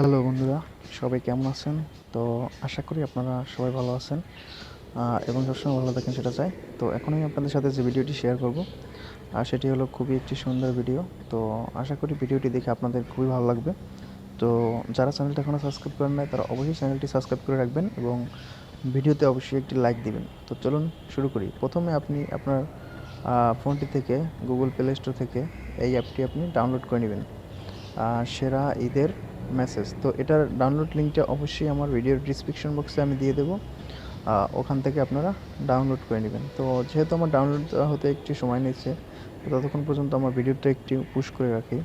Hello বন্ধুরা, সবাই কেমন আছেন? তো আশা করি আপনারা সবাই ভালো আছেন এবং সবসময় ভালো থাকেন সেটা চাই। তো এখন আমি আপনাদের সাথে যে ভিডিওটি শেয়ার করব আর সেটি হলো খুবই একটি সুন্দর ভিডিও। তো আশা করি ভিডিওটি দেখে আপনাদের খুবই ভালো লাগবে। তো যারা চ্যানেলটা এখনও সাবস্ক্রাইব করেন নাই, তারা অবশ্যই চ্যানেলটি সাবস্ক্রাইব করে রাখবেন এবং ভিডিওতে অবশ্যই একটি লাইক দিবেন। তো চলুন শুরু করি। প্রথমে আপনি আপনার ফোনটি থেকে গুগল প্লে স্টোর থেকে এই অ্যাপটি আপনি ডাউনলোড করে নেবেন। সেরা ঈদের মেসেজ তো এটার ডাউনলোড লিঙ্কটা অবশ্যই আমার ভিডিওর ডিসক্রিপশন বক্সে আমি দিয়ে দেবো। ওখান থেকে আপনারা ডাউনলোড করে নেবেন। তো যেহেতু আমার ডাউনলোড হতে একটু সময় নিচ্ছে ততক্ষণ পর্যন্ত আমার ভিডিওটা একটু পুশ করে রাখি।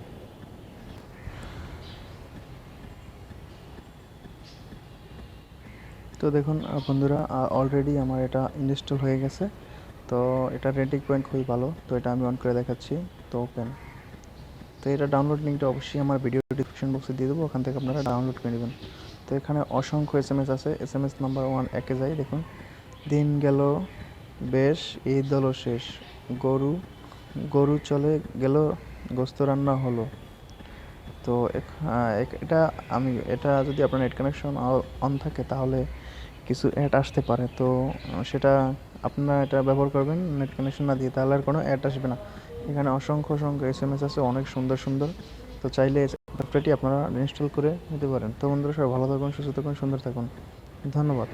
তো দেখুন বন্ধুরা অলরেডি আমার এটা ইনস্টল হয়ে গেছে। তো এটা রেটিং পয়েন্ট খুবই ভালো। তো এটা আমি অন করে দেখাচ্ছি। তো ওপেন তো এটা ডাউনলোড লিঙ্কটা অবশ্যই আমার ভিডিও ডিসক্রিপশন বক্সে দিয়ে দেবো, ওখান থেকে আপনারা ডাউনলোড করে নেবেন। তো এখানে অসংখ্য এস এম এস আছে S M S number one একে যাই দেখুন। দিন গেল, বেশ, ঈদ হলো শেষ। গরু গরু চলে গেল, গোস্ত রান্না হলো। তো এটা আমি, এটা যদি আপনার নেট কানেকশন অন থাকে, তাহলে কিছু অ্যাড আসতে পারে, তো সেটা আপনারা এটা ব্যবহার করবেন নেট কানেকশন না দিয়ে, তাহলে আর কোনো অ্যাড আসবে না। এখানে অসংখ্য অসংখ্য এস এম এস আছে, অনেক সুন্দর সুন্দর। তো চাইলে সফটওয়্যারটি আপনারা ইনস্টল করে নিতে পারেন। তো বন্ধুরা, সবাই ভালো থাকুন, সুস্থ থাকুন, সুন্দর থাকুন। ধন্যবাদ।